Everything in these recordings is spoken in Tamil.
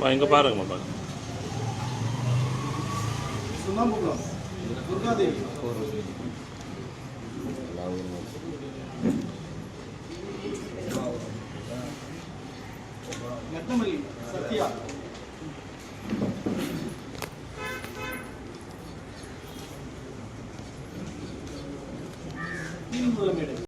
வா இங்கே பாருங்கம்மா பாருங்க. సున్నాముఖం దుర్గాదేవి లగ్నమల్లి సత్య తీరుముల మేడం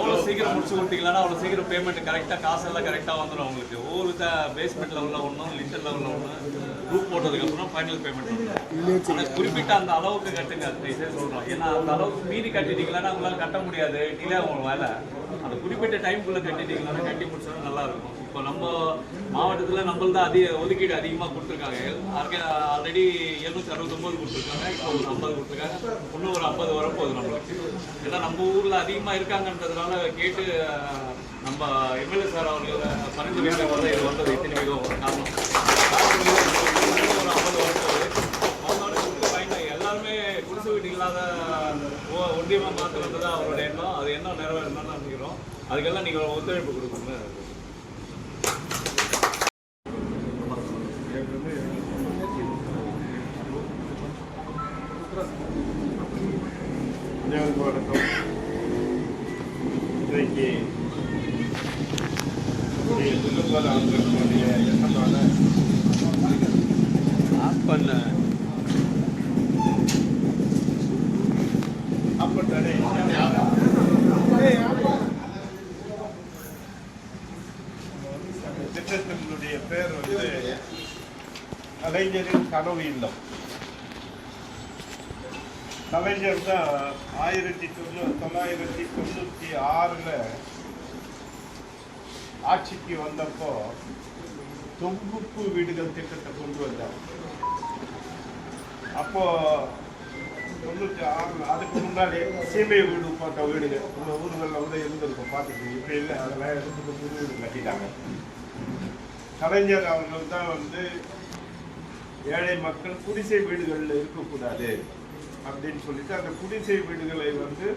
எவ்வளோ சீக்கிரம் முடிச்சு கொடுத்தீங்களா அவ்வளோ சீக்கிரம் பேமெண்ட் கரெக்டாக காசெல்லாம் கரெக்டாக வந்துடும் உங்களுக்கு ஒவ்வொரு பேஸ்மெண்ட் லெவலில் ஒன்றும் லிட்டர் லெவலில் ஒன்று ரூப் போட்டதுக்கப்புறம் ஃபைனல் பேமெண்ட் ஆனால் குறிப்பிட்ட அந்த அளவுக்கு கட்டுங்க சொல்கிறோம் ஏன்னா அந்த அளவுக்கு மீறி கட்டிட்டீங்களா உங்களால் கட்ட முடியாது. டிலே ஆகும் வேலை அந்த குறிப்பிட்ட டைமுக்குள்ளே கட்டிட்டீங்களா கட்டி முடிச்சா நல்லா இருக்கும் இப்போ நம்ம மாவட்டத்தில் நம்மள்தான் அதிக ஒதுக்கீடு அதிகமாக கொடுத்துருக்காங்க. ஆல்ரெடி எழுநூத்தி அறுபத்தொம்பது கொடுத்துருக்காங்க. இப்போ ஒரு ஐம்பது கொடுத்துருக்காங்க. இன்னும் ஒரு ஐம்பது வரப்போகுது நம்மளுக்கு. ஏன்னா நம்ம ஊரில் அதிகமாக இருக்காங்கன்றதுனால கேட்டு நம்ம எம்எல்ஏ சார் அவர்கள் பரிந்துரை வந்து இது வந்தது இத்தனை மிகவும் ஒரு காரணம் ஒரு ஐம்பது வரப்போகுது எல்லாருமே குடிசை வீட்டு இல்லாத ஒ- ஒன்றியமா மாற்றுறது தான் அவரோட எண்ணம். அது எண்ணம் நிறைவேறணும்னு நினைக்கிறோம் அதுக்கெல்லாம் நீங்கள் ஒத்துழைப்பு கொடுக்கணும் வணக்கம். இன்றைக்கு அவர்களுடைய எண்ணமான பண்ண அப்பட்டடை அந்த திட்டத்தினுடைய பேர் வந்து கலைஞரின் கனவு இல்லம். கலைஞர் தான் ஆயிரத்தி தொண்ணூ தொள்ளாயிரத்தி தொண்ணூற்றி ஆறில் ஆட்சிக்கு வந்தப்போ தொகுப்பு வீடுகள் திட்டத்தை கொண்டு வந்தார். அப்போ தொண்ணூற்றி ஆறு அதுக்கு முன்னாடி சீமை வீடு போட்ட வீடுகள் நம்ம ஊர்களில் வந்து இருந்திருக்கும் பார்த்துட்டு இப்போ இல்லை அதெல்லாம் எடுத்துட்டு புது வீடு கட்டிட்டாங்க. கலைஞர் அவர்கள் தான் வந்து ஏழை மக்கள் குடிசை வீடுகளில் இருக்கக்கூடாது அப்படின்னு சொல்லிட்டு அந்த குடிசை வீடுகளை வந்து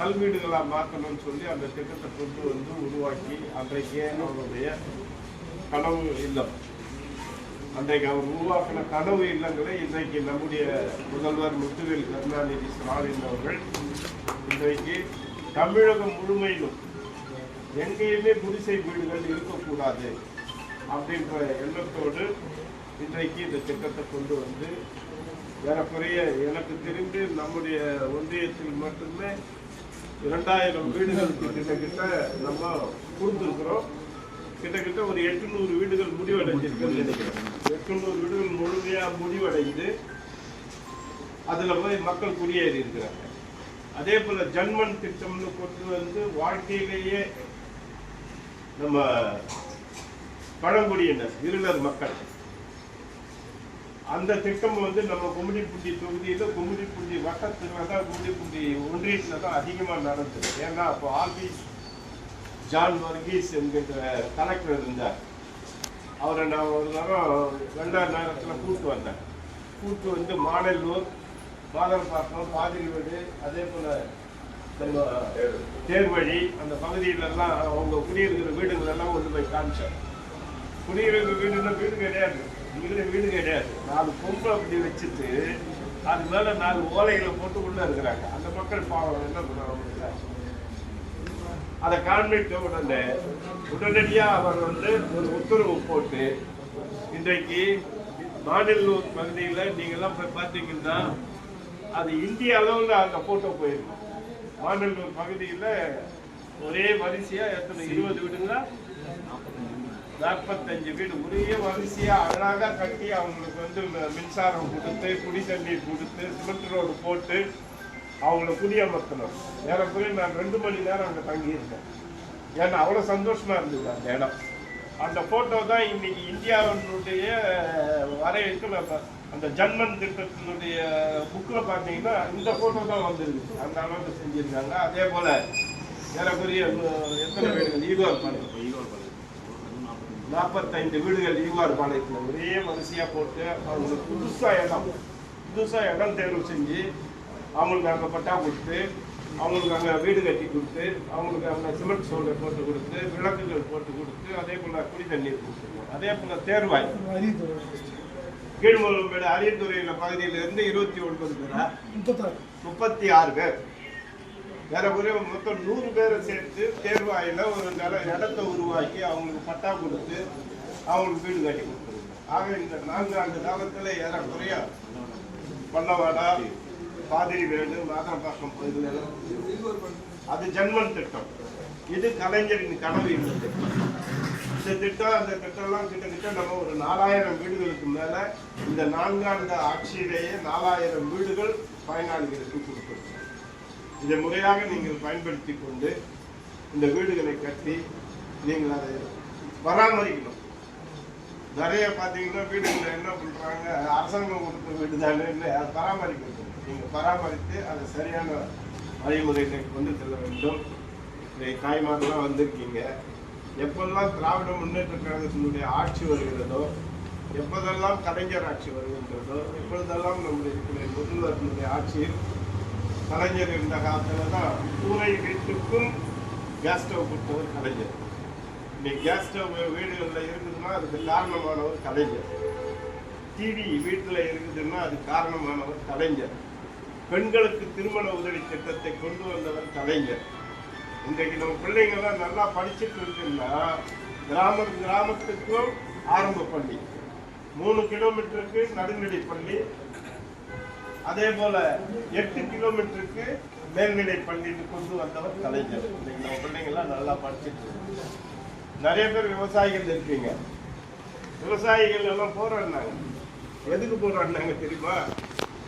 கல் வீடுகளாக மாற்றணும்னு சொல்லி அந்த திட்டத்தை கொண்டு வந்து உருவாக்கி அன்றைக்கே அவருடைய கனவு இல்லம். அன்றைக்கு அவர் உருவாக்கின கனவு இல்லங்களை இன்றைக்கு நம்முடைய முதல்வர் முத்துவேல் கருணாநிதி ஸ்டாலின் அவர்கள் இன்றைக்கு தமிழகம் முழுமையிலும் எங்கேயுமே குடிசை வீடுகள் இருக்கக்கூடாது. அப்படின்ற எண்ணத்தோடு இன்றைக்கு இந்த திட்டத்தை கொண்டு வந்து ஏறக்குறைய எனக்கு தெரிந்து நம்முடைய ஒன்றியத்தில் மட்டுமே இரண்டாயிரம் வீடுகள் கிட்டத்தட்ட நம்ம கொடுத்துருக்குறோம். கிட்டத்தட்ட ஒரு எட்டுநூறு வீடுகள் முடிவடைஞ்சிருக்குன்னு நினைக்கிறேன். எட்டுநூறு வீடுகள் முழுமையாக முடிவடைந்து அதில் போய் மக்கள் குடியேறி இருக்கிறாங்க. அதே போல ஜன்மன் திட்டம்னு கொண்டு வந்து வாழ்க்கையிலேயே நம்ம பழங்குடியினர் இருளர் மக்கள். அந்த திட்டம் வந்து நம்ம கும்மிடிப்பூண்டி தொகுதியில் கும்மிடிப்பூண்டி வட்டத்தில் தான் கும்மிடிப்பூண்டி ஒன்றியத்தில் தான் அதிகமாக நடந்தது. ஏன்னா அப்போ ஆல்பீஸ் ஜான் வர்கீஸ் என்கின்ற கலெக்டர் இருந்தார். அவரை நான் ஒரு நேரம் ரெண்டாம் நேரத்தில் கூப்பிட்டு வந்தேன். கூட்டு வந்து மாடல்லூர் பாதிரி வீடு அதே போல நம்ம தேர்வழி அந்த பகுதியிலெல்லாம் அவங்க குடியிருக்கிற வீடுகள் எல்லாம் கொண்டு போய் காமிச்சோம் குடியிருக்கிற வீடுன்னா வீடு கிடையாது. வீடு வீடு கிடையாது. நாலு பொம்பளை அப்படி வச்சுட்டு அது மேலே நாலு ஓலைகளை போட்டு உள்ளே இருக்கிறாங்க. அந்த மக்கள் பாவம் என்ன பண்ணுவாங்க அதை காண்பித்த உடனே உடனடியாக அவர் வந்து ஒரு உத்தரவு போட்டு இன்றைக்கு மாநிலூர் பகுதியில் நீங்கள்லாம் போய் பார்த்தீங்கன்னா அது இந்திய அளவில் அந்த போட்டோ போயிருக்கும் மாநிலூர் பகுதியில் ஒரே வரிசையாக எத்தனை இருபது வீடுங்களா? நாற்பத்தஞ்சு வீடு. ஒரே வரிசையாக அழகாக கட்டி அவங்களுக்கு வந்து மின்சாரம் கொடுத்து குடி தண்ணீர் கொடுத்து சிமெண்ட் ரோடு போட்டு அவங்கள குடியமர்த்தணும். ஏறக்குறைய நான் ரெண்டு மணி நேரம் அங்கே தங்கியிருந்தேன். ஏன்னா அவ்வளோ சந்தோஷமாக இருந்தது அந்த இடம். அந்த ஃபோட்டோ தான் இன்னைக்கு இந்தியாவினுடைய வரையறுக்கு நம்ம அந்த ஜன்மன் திட்டத்தினுடைய புக்கில் பார்த்தீங்கன்னா இந்த ஃபோட்டோ தான் வந்திருக்கு அந்த அளவுக்கு செஞ்சிருக்காங்க. அதே போல் ஏறக்குறைய எத்தனை வீடுகள்? ஈகோர் பாளையம் ஈகோர் பண்ணி நாற்பத்தைந்து வீடுகள் ஈவார் பாளையத்தில் ஒரே வரிசையாக போட்டு அவங்களுக்கு புதுசாக இடம் புதுசாக இடம் தேர்வு செஞ்சு அவங்களுக்கு அங்கே பட்டா கொடுத்து அவங்களுக்கு அங்கே வீடு கட்டி கொடுத்து அவங்களுக்கு அங்கே சிமெண்ட் சோலை போட்டு கொடுத்து விளக்குகள் போட்டு கொடுத்து அதே போல் குடி தண்ணீர் கொடுத்துருவோம். அதே போல் தேர்வாய். கீழ்மூலம்பேடு அரியத்துறையில் பகுதியிலிருந்து இருபத்தி ஒன்பது பேரா? முப்பத்தி ஆறு பேர். ஏறக்குறைய மொத்தம் நூறு பேரை சேர்த்து தேர்வாயில் ஒரு நில இடத்தை உருவாக்கி அவங்களுக்கு பட்டா கொடுத்து அவங்களுக்கு வீடு கட்டி கொடுத்துருங்க ஆக இந்த நான்கு ஆண்டு காலத்தில் ஏறக்குறைய பல்லவாடா பாதிரி வேடு மாதம்பாக்கம் பகுதியில் அது ஜென்மன் திட்டம். இது கலைஞரின் கனவு இந்த திட்டம். இந்த திட்டம் அந்த திட்டம்லாம் கிட்டத்தட்ட நம்ம ஒரு நாலாயிரம் வீடுகளுக்கு மேலே இந்த நான்காண்டு ஆட்சியிலேயே நாலாயிரம் வீடுகள் பயனாளிகளுக்கு கொடுத்துருக்கோம். இதை முறையாக நீங்கள் பயன்படுத்தி கொண்டு இந்த வீடுகளை கட்டி நீங்கள் அதை பராமரிக்கணும். நிறைய பார்த்தீங்கன்னா வீடுகளில் என்ன பண்ணுறாங்க அரசாங்கம் கொடுத்த வீடு தானே இல்லை அதை பராமரிக்கணும். நீங்கள் பராமரித்து அதை சரியான வழிமுறைகளை கொண்டு செல்ல வேண்டும். இதை தாய்மாரெல்லாம் வந்திருக்கீங்க. எப்பெல்லாம் திராவிட முன்னேற்ற கழகத்தினுடைய ஆட்சி வருகிறதோ எப்போதெல்லாம் கலைஞர் ஆட்சி வருகின்றதோ எப்பொழுதெல்லாம் நம்முடைய முதல்வர்களுடைய ஆட்சியில் கலைஞர் இருந்த காலத்தில் தான் கூரை வீட்டுக்கும் கேஸ் ஸ்டவ் கொடுத்தவர் கலைஞர். இன்னைக்கு கேஸ் ஸ்டவ் வீடுகளில் இருக்குதுன்னா அதுக்கு காரணமானவர் கலைஞர். டிவி வீட்டில் இருக்குதுன்னா அது காரணமானவர் கலைஞர். பெண்களுக்கு திருமண உதவி திட்டத்தை கொண்டு வந்தவர் கலைஞர். இன்றைக்கு நம்ம பிள்ளைங்கள்லாம் நல்லா படிச்சுட்டு இருக்குன்னா கிராம கிராமத்துக்கும் ஆரம்ப பள்ளி. மூணு கிலோமீட்டருக்கு நடுநிலை பள்ளி அதே போல எட்டு கிலோமீட்டருக்கு மேல்நிலை பள்ளிட்டு கொண்டு வந்தவர் கலைஞர். இன்னைக்கு நம்ம பிள்ளைங்கெல்லாம் நல்லா படிச்சுட்டு நிறைய பேர் விவசாயிகள் இருக்கீங்க. விவசாயிகள் எல்லாம் போராடினாங்க. எதுக்கு போராடினாங்க தெரியுமா?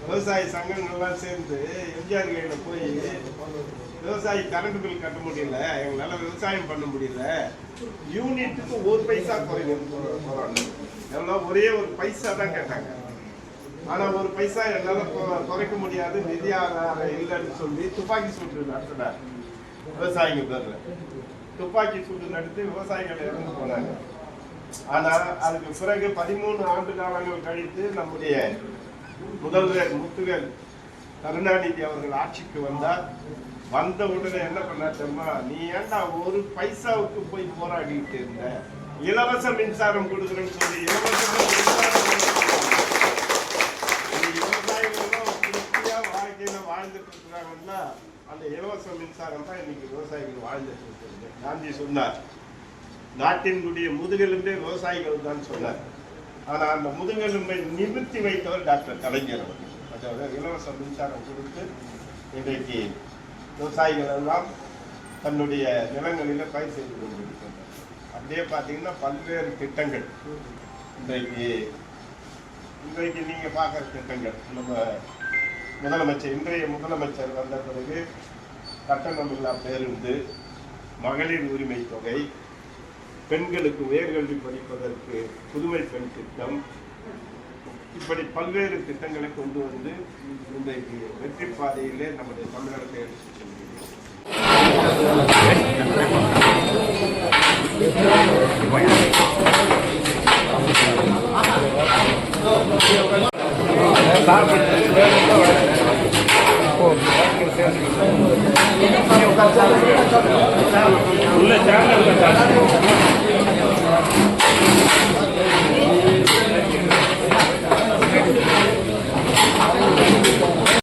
விவசாய சங்கங்கள்லாம் சேர்ந்து எம்ஜிஆர் கையில் போய் விவசாயி கரண்ட் பில் கட்ட முடியல எங்களால் விவசாயம் பண்ண முடியல. யூனிட்டுக்கு ஒரு பைசா குறைங்க போராடினாங்க. எல்லாம் ஒரே ஒரு பைசா தான் கேட்டாங்க. ஆனா ஒரு பைசா என்னால குறைக்க முடியாது. நிதி ஆதாரம் இல்லைன்னு சொல்லி துப்பாக்கி சூடு நடத்தினார். விவசாயிங்க பேர்ல. துப்பாக்கி சூடு நடத்தி விவசாயிகள் இறந்து போனாங்க. ஆனா அதுக்கு பிறகு பதிமூணு ஆண்டு காலங்கள் கழித்து நம்முடைய முதல்வர் முத்துவேல் கருணாநிதி அவர்கள் ஆட்சிக்கு வந்தார். வந்த உடனே என்ன பண்ணா தெரியுமா? நீ ஏன்டா ஒரு பைசாவுக்கு போய் போராடிட்டு இருந்த? இலவச மின்சாரம் கொடுக்குறேன்னு சொல்லி இலவச அந்த இலவச மின்சாரம் தான் இன்னைக்கு விவசாயிகள் வாழ்ந்துட்டு இருக்கிறது. காந்தி சொன்னார் நாட்டினுடைய முதுகெலும்பே விவசாயிகள் தான் சொன்னார். ஆனால் அந்த முதுகெலும்பை நிறுத்தி வைத்தவர் டாக்டர் கலைஞர் அவர்கள். அதாவது இலவச மின்சாரம் கொடுத்து இன்றைக்கு விவசாயிகள் எல்லாம் தன்னுடைய நிலங்களில் பயிர் செய்து கொண்டிருக்கின்றனர். அப்படியே பார்த்தீங்கன்னா பல்வேறு திட்டங்கள். இன்றைக்கு இன்றைக்கு நீங்கள் பார்க்குற திட்டங்கள். நம்ம முதலமைச்சர் இன்றைய முதலமைச்சர் வந்த பிறகு கட்டணமில்லா பேருந்து மகளிர் உரிமை தொகை பெண்களுக்கு உயர்கல்வி படிப்பதற்கு புதுமை பெண் திட்டம் இப்படி பல்வேறு திட்டங்களை கொண்டு வந்து இன்றைக்கு வெற்றி பாதையிலே நம்முடைய தமிழகத்தை எடுத்துச் செல்கிறோம் உள்ள சேனல்